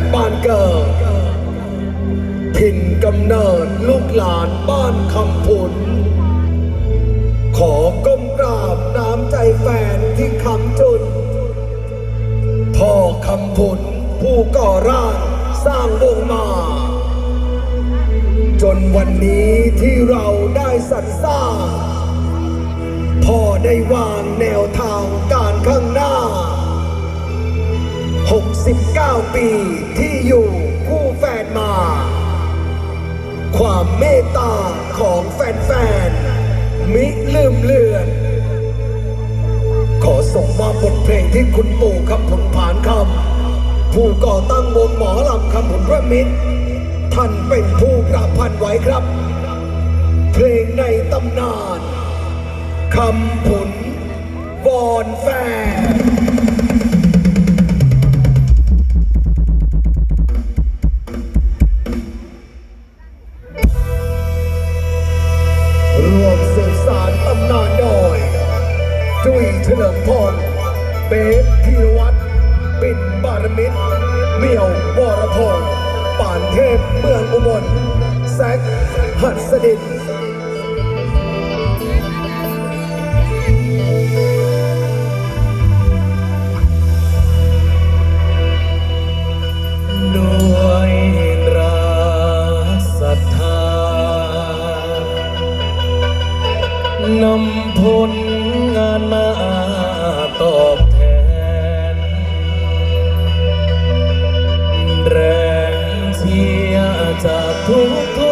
นบ้านเกิดถิ่นกำเนิดลูกหลานบ้านคำผุนขอก้มกราบน้ำใจแฟนที่คำจุน พ่อคำผุนผู้ก่อร่างสร้างวงมา จนวันนี้ที่เราได้สรรสร้างพ่อได้วางแนวทาง 69ปีที่อยู่คู่แฟนมา ความเมตตาของแฟนๆ มิลืมเลือน ขอส่งมาบทเพลงที่คุณปู่คำผลผ่านคำ ผู้ก่อตั้งวงหมอลำคำผลพระมิตร ท่านเป็นผู้ประพันธ์ไว้ครับ เพลงในตำนานคำผลวอนแฟ เฉลิมพลเบฟธีรวัตรปิ่นบารมิตรเมี่ยววรพงศ์ป่านเทพเมืองอุบลแซกหัดสดินด้วยรักศรัทธานำผล จ